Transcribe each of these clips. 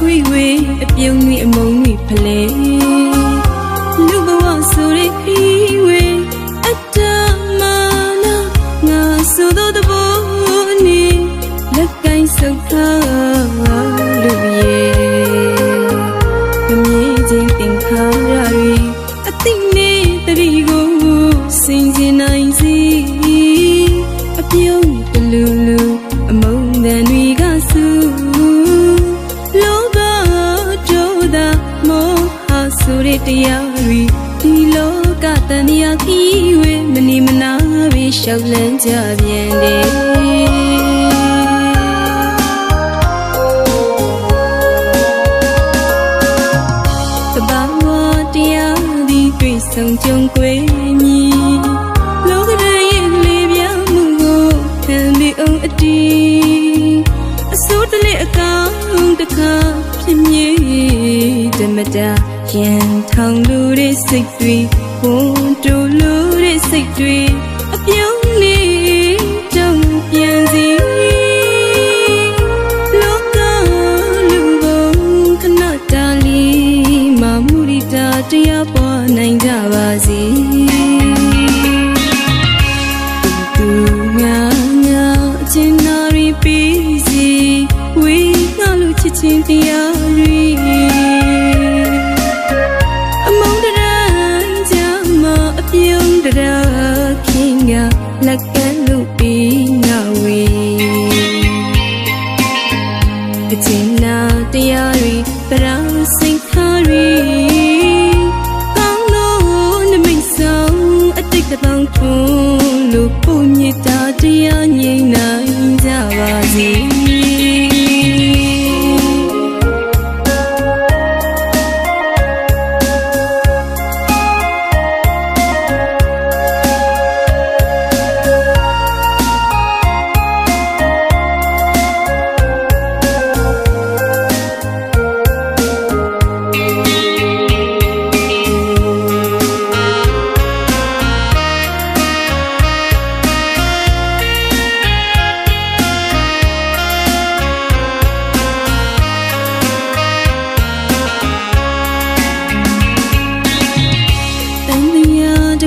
ပြုံးတွေအမုံတွေဖလဲလူဘဝဆိုတဲ့ခီးဝေအတ္တမနာငါဆိုသောတဘောနေလက်ကင်ဆုပ်ထားလူရဲ့ကမြေချင်းတင်ခါရရီအသိနဲ့တရီကိုစင်စင်နိုင်စီအပြုံး သမောဟဆိုတဲ့တရားတွေဒီလောကတန်ရာခီးဝေမနီမနာပဲရှောက်လန်းကြပြန်တယ်တဘာဝတရားသည်တွေ့ဆုံကြုံကွယ်မြည်လောကရရဲ့လေပြားမှုကိုခံပြီးအောင်အတီးအစိုးတလေအကောင်တစ်ခါဖြစ်မြေ ဓမ္မတာရန်ထောင်လူတွေစိတ်တွေဝန်တူလူတွေစိတ်တွေအပြုံးလေးတုံ့ ချင်းနာတရားတွေပရာစိတ်ခါရီကောင်းလို့နမိတ်ဆောင်အတိတ်တပေါင်းထွန်းလို့ပုံမြတ်တာတရားငြိမ်း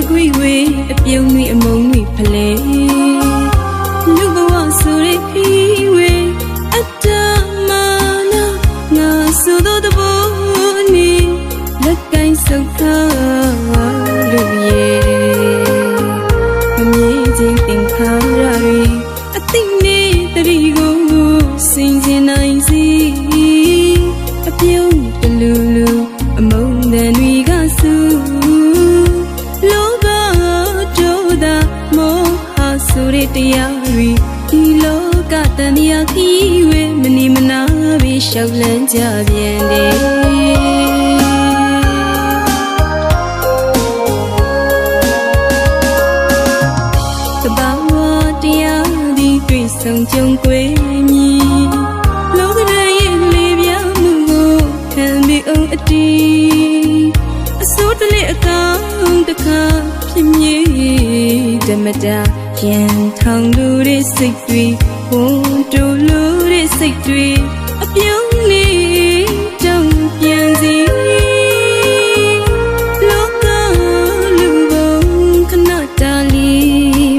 တကွေဝေအပြုံးတွေအမုံတွေဖလဲလူဘဝဆိုတဲ့ခီးဝေအတ္တမနာငါဆိုသောတဘောနေလက်ကင်ဆုပ်ထားလူရဲ့ကမြေချင်းတင်ခါရရီအသိနဲ့တရီကိုစင်စင်နိုင်စီအပြုံး တဲ့တရားတွေဒီလောကတန်ရာခီးဝေမနီမနာပဲရှောက်လန်းကြပြန်တယ်တဘာဝတရားသည်တွေ့ဆုံကြုံကွယ်မြည်လောကရရဲ့လေပြားမှုကိုခံပြီးအောင်အတီးအစိုးတလေအကောင်တစ်ခါဖြစ်မြေဓမ္မတာ ရန်ထောင်လူတွေစိတ်တွေဝန်တူလူတွေစိတ်တွေအပြုံးလေးတုံ့ပြန်စီလောကလူဘုံခဏတာလီ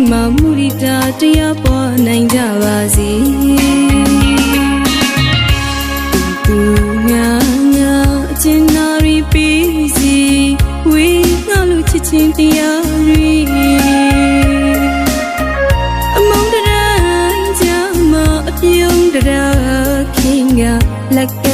မမူရီတာတရားပေါ်နိုင်ကြပါစေသူငါငါအချင်းနာရီပြီးစီဝေငါလူချစ်ချင်းတရားရီ က